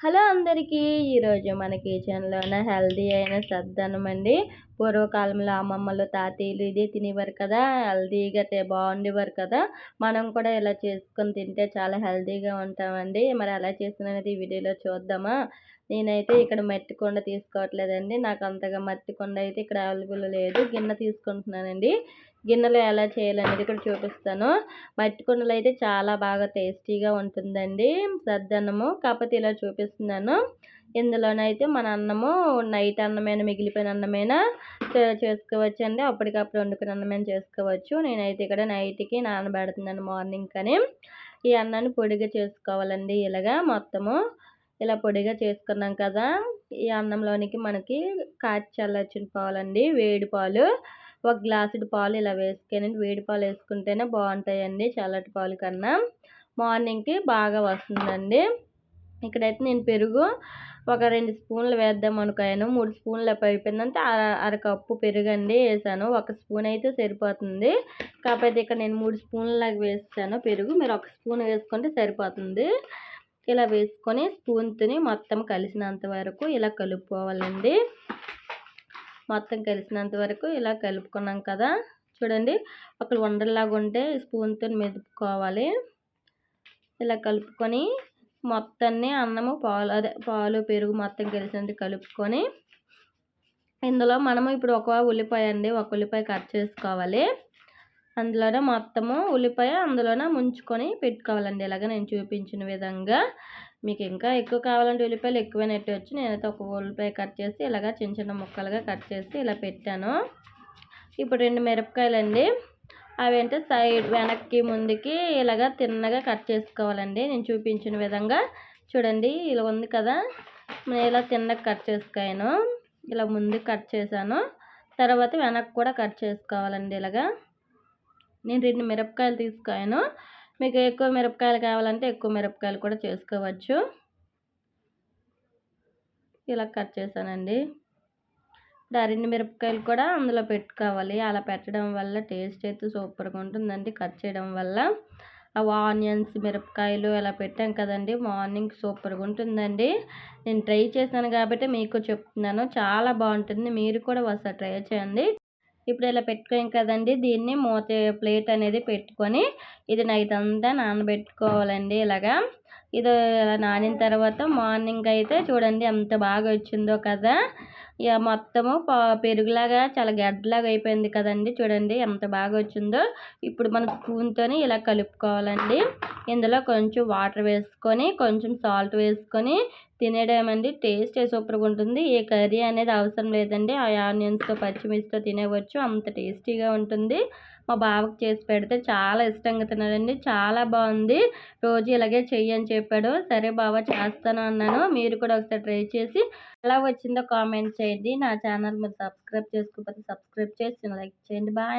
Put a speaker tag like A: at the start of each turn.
A: Hello అందరికీ ఈరోజు మన కిచెన్లోన హెల్దీ అయిన సద్దనం అండి. పూర్వకాలంలో అమ్మమ్మలు తాతయ్యలు ఇదే తినేవారు కదా హెల్దీగా బాగుండేవారు కదా. మనం కూడా ఇలా చేసుకొని తింటే చాలా హెల్దీగా ఉంటామండి. మరి ఎలా చేసినది ఈ వీడియోలో చూద్దామా? నేనైతే ఇక్కడ మట్టి కొండ తీసుకోవట్లేదండి. నాకు అంతగా మట్టి కొండ అయితే ఇక్కడ అవైలబుల్ లేదు. గిన్నె తీసుకుంటున్నానండి. గిన్నెలో ఎలా చేయాలనేది ఇక్కడ చూపిస్తాను. మట్టి కుండలు అయితే చాలా బాగా టేస్టీగా ఉంటుందండి. సద్దన్నము. కాకపోతే ఇలా చూపిస్తున్నాను. ఇందులోనైతే మన అన్నము నైట్ అన్నమైన మిగిలిపోయిన అన్నమైనా చేసుకోవచ్చు అండి అప్పటికప్పుడు వండుకున్న అన్నమైన చేసుకోవచ్చు. నేనైతే ఇక్కడ నైట్కి నానబెడుతున్నాను మార్నింగ్ కానీ. ఈ అన్నాన్ని పొడిగా చేసుకోవాలండి ఇలాగా మొత్తము. ఇలా పొడిగా చేసుకున్నాం కదా ఈ అన్నంలోనికి మనకి కాచి చల్లార్చిన పాలండి వేడి పాలు. ఒక గ్లాసుడు పాలు ఇలా వేసుకొని వేడి పాలు వేసుకుంటేనే బాగుంటాయండి చల్లటి పాలు కన్నా. మార్నింగ్కి బాగా వస్తుందండి. ఇక్కడైతే నేను పెరుగు ఒక రెండు స్పూన్లు వేద్దాం అనుకోయాను మూడు స్పూన్లు అయిపోయిందంటే అరకప్పు పెరుగు అండి వేసాను. ఒక స్పూన్ అయితే సరిపోతుంది. కాకపోతే ఇక్కడ నేను మూడు స్పూన్లాగా వేసాను పెరుగు. మీరు ఒక స్పూన్ వేసుకుంటే సరిపోతుంది. ఇలా వేసుకొని స్పూన్తోని మొత్తం కలిసినంత వరకు ఇలా కలుపుకోవాలండి. మొత్తం కలిసినంత వరకు ఇలా కలుపుకున్నాం కదా. చూడండి ఒక వండర్లాగా ఉంటే స్పూన్తో మెదుపుకోవాలి. ఇలా కలుపుకొని మొత్తాన్ని అన్నము పాలు అదే పాలు పెరుగు మొత్తం కలిసినంత కలుపుకొని ఇందులో మనము ఇప్పుడు ఒక ఉల్లిపాయ అండి ఒక ఉల్లిపాయ కట్ చేసుకోవాలి. అందులోనే మొత్తము ఉల్లిపాయ అందులోనే ముంచుకొని పెట్టుకోవాలండి. ఇలాగ నేను చూపించిన విధంగా మీకు ఇంకా ఎక్కువ కావాలంటే ఉల్లిపాయలు ఎక్కువ నెట్టవచ్చు నేనైతే ఒక ఉల్లిపాయ కట్ చేసి ఇలాగ చిన్న చిన్న ముక్కలుగా కట్ చేసి ఇలా పెట్టాను. ఇప్పుడు రెండు మిరపకాయలు అవేంటే అవి అంటే సైడ్ వెనక్కి ముందుకి ఇలాగ తిన్నగా కట్ చేసుకోవాలండి. నేను చూపించిన విధంగా చూడండి ఇలా ఉంది కదా. నేను ఇలా తిన్నగా కట్ చేసుకోను ఇలా ముందు కట్ చేశాను. తర్వాత వెనక్కి కూడా కట్ చేసుకోవాలండి ఇలాగా. నేను రెండు మిరపకాయలు తీసుకోను మీకు ఎక్కువ మిరపకాయలు కావాలంటే ఎక్కువ మిరపకాయలు కూడా చేసుకోవచ్చు. ఇలా కట్ చేశానండి. రెండు మిరపకాయలు కూడా అందులో పెట్టుకోవాలి. అలా పెట్టడం వల్ల టేస్ట్ అయితే సూపర్గా ఉంటుందండి. కట్ చేయడం వల్ల అవి ఆనియన్స్ మిరపకాయలు అలా పెట్టాం కదండి. మార్నింగ్ సూపర్గా ఉంటుందండి. నేను ట్రై చేశాను కాబట్టి మీకు చెప్తున్నాను. చాలా బాగుంటుంది. మీరు కూడా ఒకసారి ట్రై చేయండి. ఇప్పుడు ఇలా పెట్టుకోం కదండి. దీన్ని మూత ప్లేట్ అనేది పెట్టుకొని ఇది నైట్ అంతా నానబెట్టుకోవాలండి ఇలాగా. ఇది నానిన తర్వాత మార్నింగ్ అయితే చూడండి ఎంత బాగా వచ్చిందో కదా. ఇక మొత్తము పెరుగులాగా చాలా గడ్డలాగా అయిపోయింది కదండి చూడండి ఎంత బాగా వచ్చిందో. ఇప్పుడు మనం స్పూన్తో ఇలా కలుపుకోవాలండి. ఇందులో కొంచెం వాటర్ వేసుకొని కొంచెం సాల్ట్ వేసుకొని తినేయడం అండి టేస్ట్ సూపర్గా ఉంటుంది. ఏ కర్రీ అనేది అవసరం లేదండి. ఆ ఆనియన్స్తో పచ్చిమిర్చితో తినేవచ్చు అంత టేస్టీగా ఉంటుంది. మా బావకు చేసి పెడితే చాలా ఇష్టంగా తిన్నాడండి. చాలా బాగుంది. రోజు ఇలాగే చెయ్యి అని చెప్పాడు. సరే బావ చేస్తాను అన్నాను. మీరు కూడా ఒకసారి ట్రై చేసి ఎలా వచ్చిందో కామెంట్ చేయండి. నా ఛానల్ మీరు సబ్స్క్రైబ్ చేసుకోకపోతే సబ్స్క్రైబ్ చేసి లైక్ చేయండి. బాయ్